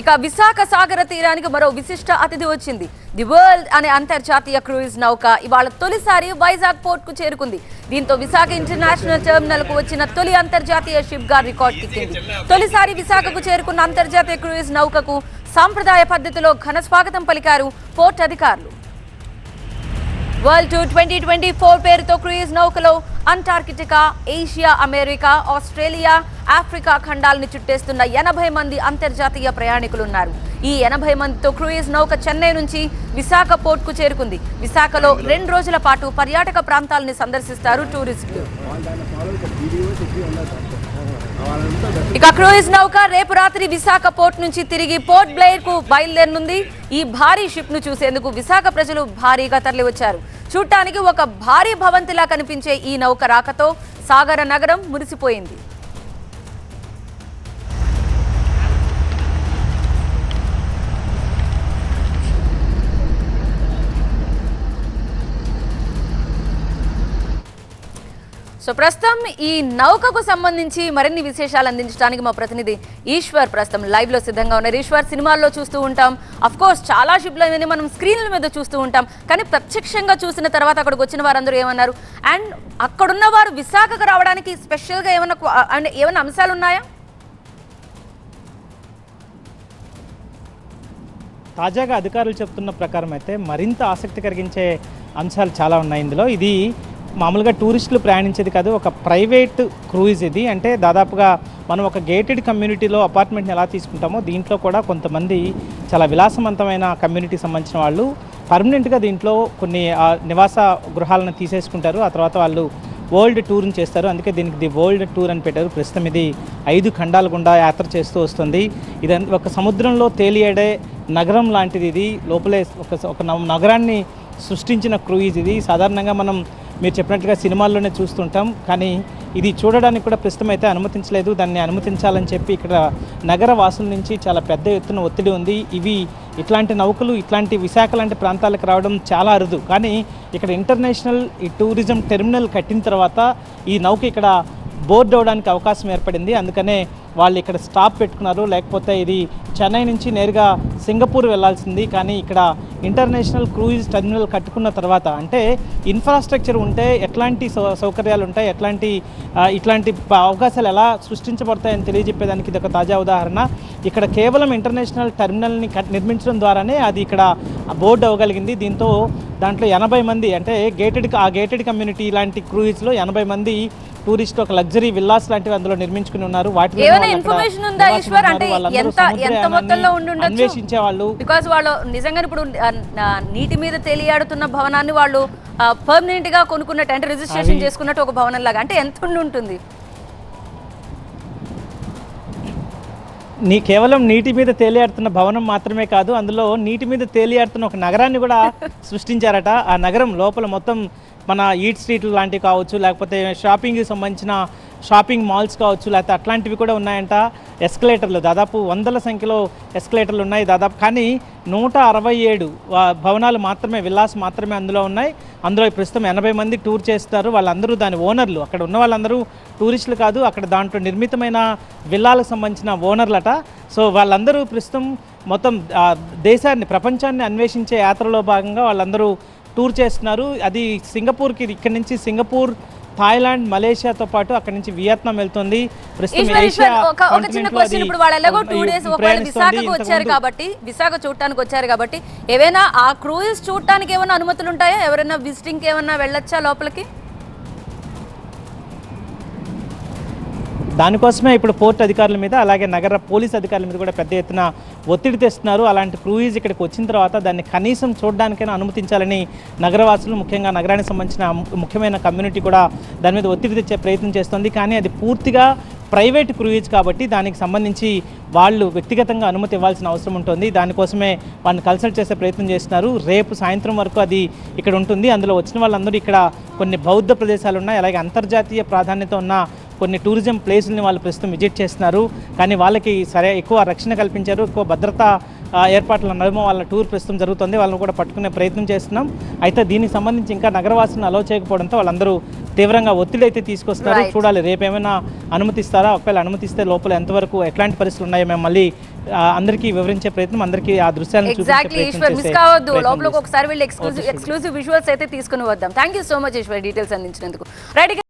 ఇక విశాఖ సాగర తీరానికి మరో విశిష్ట అతిథి వచ్చింది. ది వరల్డ్ అనే అంతర్జాతీయ క్రూయిజ్ నౌక ఇవాళ తొలిసారి వైజాగ్ పోర్ట్కు చేరుకుంది. దీంతో విశాఖ ఇంటర్నేషనల్ టెర్మినల్కు వచ్చిన తొలి అంతర్జాతీయ షిప్గా రికార్డ్ ఎక్కింది తొలిసారి విశాఖకు చేరుకున్న అంతర్జాతీయ క్రూయిజ్ నౌకకు సాంప్రదాయ పద్ధతిలో ఘన స్వాగతం పలికారు పోర్ట్ అధికారులు. World tour twenty twenty four పేరుతో cruise నౌకలో Antarctica Asia America Australia Africa ఖండాలను చుట్టేస్తున్న ఎనభై మంది అంతర్జాతీయ ప్రయాణికులున్నారు. ఈ ఎనభై మందితో క్రూయిజ్ నౌక చెన్నై నుంచి విశాఖ పోర్ట్కు చేరుకుంది. విశాఖలో రెండు రోజుల పాటు పర్యాటక ప్రాంతాలని సందర్శిస్తారు టూరిస్టులు. ఇక క్రూయిజ్ నౌక రేపు రాత్రి విశాఖ పోర్ట్ నుంచి తిరిగి పోర్ట్ బ్లెయిర్కు బయలుదేరనుంది. ఈ భారీ షిప్ను చూసేందుకు విశాఖ ప్రజలు భారీగా తరలివచ్చారు. చూడటానికి ఒక భారీ భవంతిలా కనిపించే ఈ నౌక రాకతో సాగర నగరం మురిసిపోయింది. సో ప్రస్తుతం ఈ నౌకకు సంబంధించి మరిన్ని విశేషాలు అందించడానికి మా ప్రతినిధి ఈశ్వర్ ప్రస్తుతం లైవ్లో సిద్ధంగా ఉన్నారు. ఈశ్వర్ సినిమాల్లో చూస్తూ ఉంటాం. అఫ్ కోర్స్ చాలా షిప్లని మనం స్క్రీన్ల మీద చూస్తూ ఉంటాం. కానీ ప్రత్యక్షంగా చూసిన తర్వాత అక్కడికి వచ్చిన వారందరూ ఏమన్నారు? అండ్ అక్కడున్న వారు విశాఖకు రావడానికి స్పెషల్గా ఏమైనా uh, అండ్ ఏమైనా అంశాలు ఉన్నాయా? తాజాగా అధికారులు చెప్తున్న ప్రకారం అయితే మరింత ఆసక్తి కలిగించే అంశాలు చాలా ఉన్నాయి ఇందులో. ఇది మామూలుగా టూరిస్టులు ప్రయాణించేది కాదు ఒక ప్రైవేట్ క్రూయిజ్ ఇది. అంటే దాదాపుగా మనం ఒక గేటెడ్ కమ్యూనిటీలో అపార్ట్మెంట్ని ఎలా తీసుకుంటామో దీంట్లో కూడా కొంతమంది చాలా విలాసవంతమైన కమ్యూనిటీకి సంబంధించిన వాళ్ళు పర్మనెంట్గా దీంట్లో కొన్ని నివాస గృహాలను తీసేసుకుంటారు. ఆ తర్వాత వాళ్ళు వరల్డ్ టూర్ని చేస్తారు. అందుకే దీనికి ది వరల్డ్ టూర్ అని పెట్టారు. ప్రస్తుతం ఇది ఐదు ఖండాల గుండా యాత్ర చేస్తూ వస్తుంది. ఇది ఒక సముద్రంలో తేలియాడే నగరం లాంటిది ఇది. లోపలే ఒక ఒక నవ- నగరాన్ని సృష్టించిన క్రూయిజ్ ఇది. సాధారణంగా మనం మీరు చెప్పినట్లుగా సినిమాల్లోనే చూస్తుంటాం. కానీ ఇది చూడడానికి కూడా ప్రస్తుతం అయితే అనుమతించలేదు. దాన్ని అనుమతించాలని చెప్పి ఇక్కడ నగర వాసుల నుంచి చాలా పెద్ద ఎత్తున ఒత్తిడి ఉంది. ఇవి ఇట్లాంటి నౌకలు ఇట్లాంటి విశాఖ లాంటి ప్రాంతాలకు రావడం చాలా అరుదు. కానీ ఇక్కడ ఇంటర్నేషనల్ ఈ టూరిజం టెర్మినల్ కట్టిన తర్వాత ఈ నౌక ఇక్కడ బోర్డ్ అవ్వడానికి అవకాశం ఏర్పడింది. అందుకనే వాళ్ళు ఇక్కడ స్టాప్ పెట్టుకున్నారు. లేకపోతే ఇది చెన్నై నుంచి నేరుగా సింగపూర్ వెళ్ళాల్సింది. కానీ ఇక్కడ ఇంటర్నేషనల్ క్రూయిజ్ టెర్మినల్ కట్టుకున్న తర్వాత అంటే ఇన్ఫ్రాస్ట్రక్చర్ ఉంటే ఎట్లాంటి సౌ సౌకర్యాలు ఉంటాయి? ఎట్లాంటి ఇట్లాంటి అవకాశాలు ఎలా సృష్టించబడతాయని తెలియజెప్పేదానికి ఇది ఒక తాజా ఉదాహరణ. ఇక్కడ కేవలం ఇంటర్నేషనల్ టెర్మినల్ని కట్ నిర్మించడం ద్వారానే అది ఇక్కడ బోర్డు అవ్వగలిగింది. దీంతో దాంట్లో ఎనభై మంది అంటే గేటెడ్ ఆ గేటెడ్ కమ్యూనిటీ లాంటి క్రూయిజ్లో ఎనభై మంది టూరిస్ట్ ఒక లగ్జరీ విల్లాస్ లాంటివి అందులో నిర్మించుకుని ఉన్నారు. వాటి ఏమైనా ఇన్ఫర్మేషన్ ఉందా ఈశ్వర్? అంటే ఎంత ఎంత మొత్తంలో ఉండి అన్వేషించే వాళ్ళు. బికాజ్ వాళ్ళు నిజంగా ఇప్పుడు నీటి మీద తేలియాడుతున్న భవనాన్ని వాళ్ళు పర్మనెంట్గా కొనుక్కున్నట్టు అంటే రిజిస్ట్రేషన్ చేసుకున్నట్టు ఒక భవనం లాగా అంటే ఎంత ఉండి ఉంటుంది? నీ కేవలం నీటి మీద తేలియాడుతున్న భవనం మాత్రమే కాదు అందులో నీటి మీద తేలియాడుతున్న ఒక నగరాన్ని కూడా సృష్టించారట. ఆ నగరం లోపల మొత్తం మన ఈట్ స్ట్రీట్లు లాంటివి కావచ్చు లేకపోతే షాపింగ్కి సంబంధించిన షాపింగ్ మాల్స్ కావచ్చు లేకపోతే అట్లాంటివి కూడా ఉన్నాయంట. ఎస్కలేటర్లు దాదాపు వందల సంఖ్యలో ఎస్కలేటర్లు ఉన్నాయి. దాదాపు కానీ నూట అరవై ఏడు భవనాలు మాత్రమే విల్లాస్ మాత్రమే అందులో ఉన్నాయి. అందులో ప్రస్తుతం ఎనభై మంది టూర్ చేస్తారు వాళ్ళందరూ దాని ఓనర్లు. అక్కడ ఉన్న వాళ్ళందరూ టూరిస్టులు కాదు అక్కడ దాంట్లో నిర్మితమైన విల్లాలకు సంబంధించిన ఓనర్లట. సో వాళ్ళందరూ ప్రస్తుతం మొత్తం దేశాన్ని ప్రపంచాన్ని అన్వేషించే యాత్రలో భాగంగా వాళ్ళందరూ టూర్ చేస్తున్నారు. అది సింగపూర్కి ఇక్కడి నుంచి సింగపూర్ థాయిలాండ్ మలేషియాతో పాటు అక్కడి నుంచి వియత్నాం వెళ్తుంది. వచ్చారు కాబట్టి విశాఖ చూడటానికి వచ్చారు కాబట్టి ఏవైనా ఆ క్రూయిజ్ చూడటానికి ఏమైనా అనుమతులు ఉంటాయా? ఎవరైనా విజిటింగ్ ఏమైనా వెళ్ళొచ్చా లోపలికి? దానికోసమే ఇప్పుడు పోర్ట్ అధికారుల మీద అలాగే నగర పోలీస్ అధికారుల మీద కూడా పెద్ద ఎత్తున ఒత్తిడి తెస్తున్నారు. అలాంటి క్రూయిజ్ ఇక్కడికి వచ్చిన తర్వాత దాన్ని కనీసం చూడడానికైనా అనుమతించాలని నగరవాసులు ముఖ్యంగా నగరానికి సంబంధించిన ముఖ్యమైన కమ్యూనిటీ కూడా దాని మీద ఒత్తిడి తెచ్చే ప్రయత్నం చేస్తుంది. కానీ అది పూర్తిగా ప్రైవేట్ క్రూయిజ్ కాబట్టి దానికి సంబంధించి వాళ్ళు వ్యక్తిగతంగా అనుమతి ఇవ్వాల్సిన అవసరం ఉంటుంది. దానికోసమే వాళ్ళని కన్సల్ట్ చేసే ప్రయత్నం చేస్తున్నారు. రేపు సాయంత్రం వరకు అది ఇక్కడ ఉంటుంది. అందులో వచ్చిన వాళ్ళందరూ ఇక్కడ కొన్ని బౌద్ధ ప్రదేశాలు ఉన్నాయి. అలాగే అంతర్జాతీయ ప్రాధాన్యత ఉన్న కొన్ని టూరిజం ప్లేసుల్ని వాళ్ళు ప్రస్తుతం విజిట్ చేస్తున్నారు. కానీ వాళ్ళకి సరే ఎక్కువ రక్షణ కల్పించారు ఎక్కువ భద్రతా ఏర్పాట్ల నడుమ వాళ్ళ టూర్ ప్రస్తుతం జరుగుతుంది. వాళ్ళని కూడా పట్టుకునే ప్రయత్నం చేస్తున్నాం. అయితే దీనికి సంబంధించి ఇంకా నగరవాసులను అలో చేయకపోవడంతో వాళ్ళందరూ తీవ్రంగా ఒత్తిడి అయితే Right. చూడాలి రేపు ఏమైనా అనుమతిస్తారా? ఒకవేళ అనుమతిస్తే లోపల ఎంతవరకు ఎట్లాంటి పరిస్థితులు ఉన్నాయో మేము మళ్ళీ అందరికీ వివరించే ప్రయత్నం అందరికీ ఆ దృశ్యాలను ఎగ్జాక్ట్లీ ఈశ్వర్ మిస్ చేసే కావద్దు. ప్రయత్నం లోపలికి చేస్తాం. ఒకసారి వెళ్ళి ఎక్స్క్లూజివ్ ఎక్స్క్లూజివ్ విజువల్స్ అయితే తీసుకుని వద్దాం. Thank you so much Eshwar details అందించినందుకు. రైట్